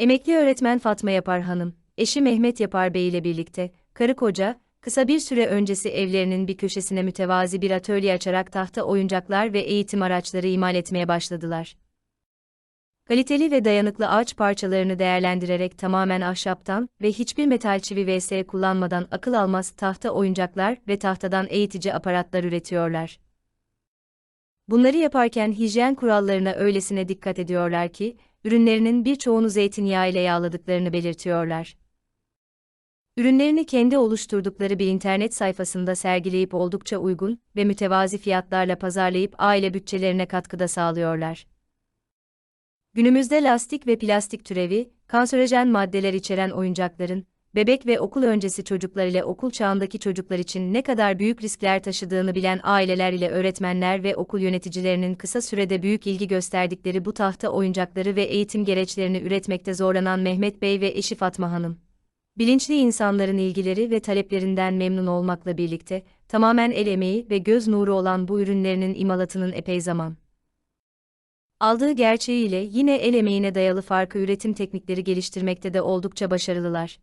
Emekli öğretmen Fatma Yapar Hanım, eşi Mehmet Yapar Bey ile birlikte, karı koca, kısa bir süre öncesi evlerinin bir köşesine mütevazi bir atölye açarak tahta oyuncaklar ve eğitim araçları imal etmeye başladılar. Kaliteli ve dayanıklı ağaç parçalarını değerlendirerek tamamen ahşaptan ve hiçbir metal çivi vs kullanmadan akıl almaz tahta oyuncaklar ve tahtadan eğitici aparatlar üretiyorlar. Bunları yaparken hijyen kurallarına öylesine dikkat ediyorlar ki, ürünlerinin birçoğunu zeytinyağı ile yağladıklarını belirtiyorlar. Ürünlerini kendi oluşturdukları bir internet sayfasında sergileyip oldukça uygun ve mütevazi fiyatlarla pazarlayıp aile bütçelerine katkıda sağlıyorlar. Günümüzde lastik ve plastik türevi, kanserojen maddeler içeren oyuncakların, bebek ve okul öncesi çocuklar ile okul çağındaki çocuklar için ne kadar büyük riskler taşıdığını bilen aileler ile öğretmenler ve okul yöneticilerinin kısa sürede büyük ilgi gösterdikleri bu tahta oyuncakları ve eğitim gereçlerini üretmekte zorlanan Mehmet Bey ve eşi Fatma Hanım. Bilinçli insanların ilgileri ve taleplerinden memnun olmakla birlikte, tamamen el emeği ve göz nuru olan bu ürünlerinin imalatının epey zaman aldığı gerçeğiyle yine el emeğine dayalı farklı üretim teknikleri geliştirmekte de oldukça başarılılar.